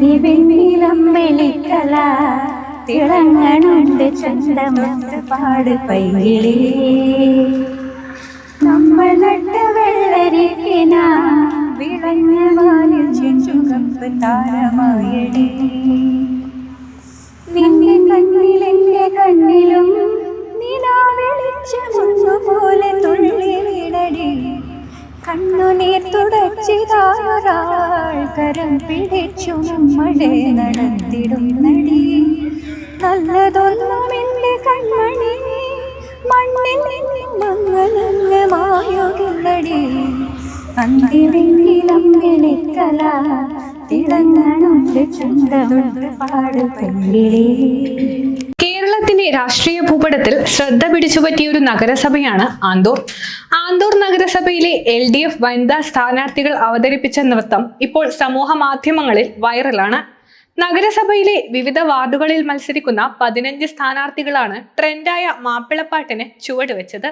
അന്തി വെണ്ണിലം വെളിക്കല തിളങ്ങണുണ്ട് ചന്തമത്ത് പാട് പൈകിളി നമ്മൾ നട്ട വെള്ളരിക്കിന വിളഞ്ഞ വാലിൽ ചെഞ്ചുകപ്പ് താരമായടി. കരം പിടിച്ചു നമ്മളെ നടത്തിടുന്നടി നല്ലതൊന്നും എന്റെ കൺമണി മണ്ണിൽ മങ്ങളങ്ങ് മായുകില്ലടി അന്തിവെണ്ണിലം കല തിളങ്ങണുണ്ട് ചുണ്ടമുണ്ട് പാട് പെണ്ണിലേ കേരളത്തിന്റെ രാഷ്ട്രീയ ഭൂപടത്തിൽ ശ്രദ്ധ പിടിച്ചുപറ്റിയ ഒരു നഗരസഭയാണ് ആന്തൂർ. ആന്തൂർ നഗരസഭയിലെ എൽ ഡി എഫ് വനിതാ സ്ഥാനാർത്ഥികൾ അവതരിപ്പിച്ച നൃത്തം ഇപ്പോൾ സമൂഹ മാധ്യമങ്ങളിൽ വൈറലാണ്. നഗരസഭയിലെ വിവിധ വാർഡുകളിൽ മത്സരിക്കുന്ന പതിനഞ്ച് സ്ഥാനാർത്ഥികളാണ് ട്രെൻഡായ മാപ്പിളപ്പാട്ടിന് ചുവടുവെച്ചത്.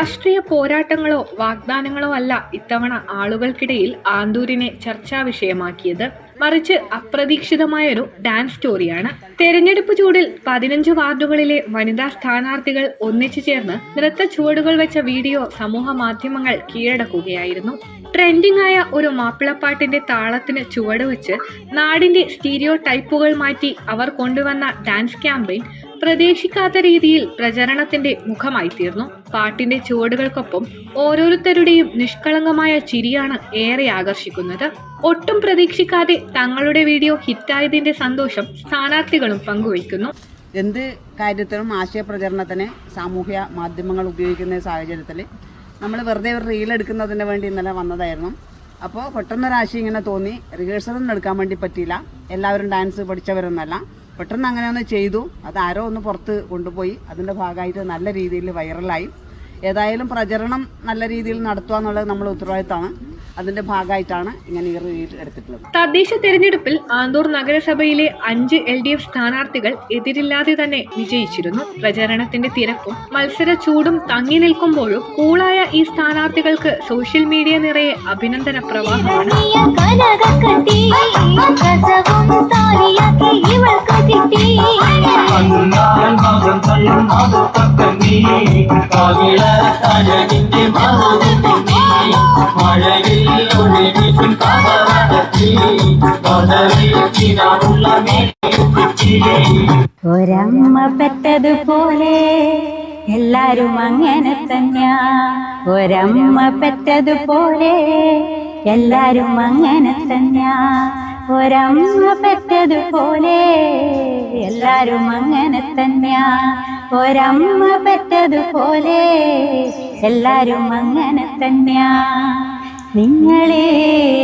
രാഷ്ട്രീയ പോരാട്ടങ്ങളോ വാഗ്ദാനങ്ങളോ അല്ല ഇത്തവണ ആളുകൾക്കിടയിൽ ആന്തൂരിനെ ചർച്ചാ വിഷയമാക്കിയത്. മറിച്ച് അപ്രതീക്ഷിതമായൊരു ഡാൻസ് സ്റ്റോറിയാണ്. തെരഞ്ഞെടുപ്പ് ചൂടിൽ പതിനഞ്ച് വാർഡുകളിലെ വനിതാ സ്ഥാനാർത്ഥികൾ ഒന്നിച്ചു ചേർന്ന് നൃത്ത ചുവടുകൾ വെച്ച വീഡിയോ സമൂഹ മാധ്യമങ്ങൾ കീഴടക്കുകയായിരുന്നു. ട്രെൻഡിംഗ് ആയ ഒരു മാപ്പിളപ്പാട്ടിന്റെ താളത്തിന് ചുവട് വെച്ച് നാടിന്റെ സ്റ്റീരിയോ ടൈപ്പുകൾ മാറ്റി അവർ കൊണ്ടുവന്ന ഡാൻസ് ക്യാമ്പയിൻ പ്രതീക്ഷിക്കാത്ത രീതിയിൽ പ്രചരണത്തിന്റെ മുഖമായി തീർന്നു പാട്ടിന്റെ ചുവടുകൾക്കൊപ്പം ഓരോരുത്തരുടെയും നിഷ്കളങ്കമായ ചിരിയാണ് ഏറെ ആകർഷിക്കുന്നത്. ഒട്ടും പ്രതീക്ഷിക്കാതെ തങ്ങളുടെ വീഡിയോ ഹിറ്റായതിന്റെ സന്തോഷം സ്ഥാനാർത്ഥികളും പങ്കുവയ്ക്കുന്നു. എന്ത് കാര്യത്തിനും ആശയപ്രചരണത്തിന് സാമൂഹ്യ മാധ്യമങ്ങൾ ഉപയോഗിക്കുന്ന സാഹചര്യത്തിൽ നമ്മൾ വെറുതെ ഒരു റീൽ എടുക്കുന്നതിന് വേണ്ടി ഇന്നലെ വന്നതായിരുന്നു. അപ്പോൾ പെട്ടെന്നൊരാശയം ഇങ്ങനെ തോന്നി. റിഹേഴ്സലൊന്നും എടുക്കാൻ വേണ്ടി പറ്റിയില്ല. എല്ലാവരും ഡാൻസ് പഠിച്ചവരൊന്നല്ല. പെട്ടെന്ന് അങ്ങനെ ഒന്ന് ചെയ്തു. അത് ആരോ ഒന്ന് പുറത്ത് കൊണ്ടുപോയി. അതിന്റെ ഭാഗമായിട്ട് നല്ല രീതിയിൽ വൈറലായി ഏതായാലും പ്രചരണം നല്ല രീതിയിൽ നടത്തുക എന്നുള്ളത് നമ്മൾ ഉത്തരവാദിത്തമാണ്. അതിന്റെ ഭാഗമായിട്ടാണ് ഇങ്ങനെ ഈ എടുത്തിട്ടുള്ളത്. തദ്ദേശ തെരഞ്ഞെടുപ്പിൽ ആന്തൂർ നഗരസഭയിലെ അഞ്ച് എൽ ഡി എഫ് സ്ഥാനാർത്ഥികൾ എതിരില്ലാതെ തന്നെ വിജയിച്ചിരുന്നു. പ്രചരണത്തിന്റെ തിരക്കും മത്സര ചൂടും തങ്ങി നിൽക്കുമ്പോഴും കൂളായ ഈ സ്ഥാനാർത്ഥികൾക്ക് സോഷ്യൽ മീഡിയ നിറയെ അഭിനന്ദന പ്രവാഹമാണ്. കാവിള തഴകിന്റെ മറുപടി ഒരമ്മ പെറ്റതുപോലെ എല്ലാരും അങ്ങനെ തന്നെയാ. ഒരമ്മ പെറ്റതുപോലെ എല്ലാരും അങ്ങനെ തന്നെയാ. ഒരമ്മ പെറ്റതുപോലെ എല്ലാരും അങ്ങനെ തന്നെയാ. ഒരമ്മ പെറ്റതുപോലെ എല്ലാരും അങ്ങനെ തന്നെയാ. നിങ്ങളെ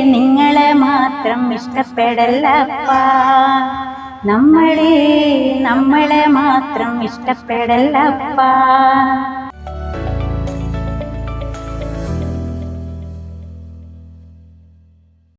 നിങ്ങളെ മാത്രം ഇഷ്ടപ്പെടല്ലപ്പാ നമ്മളെ നമ്മളെ മാത്രം ഇഷ്ടപ്പെടല്ലപ്പാ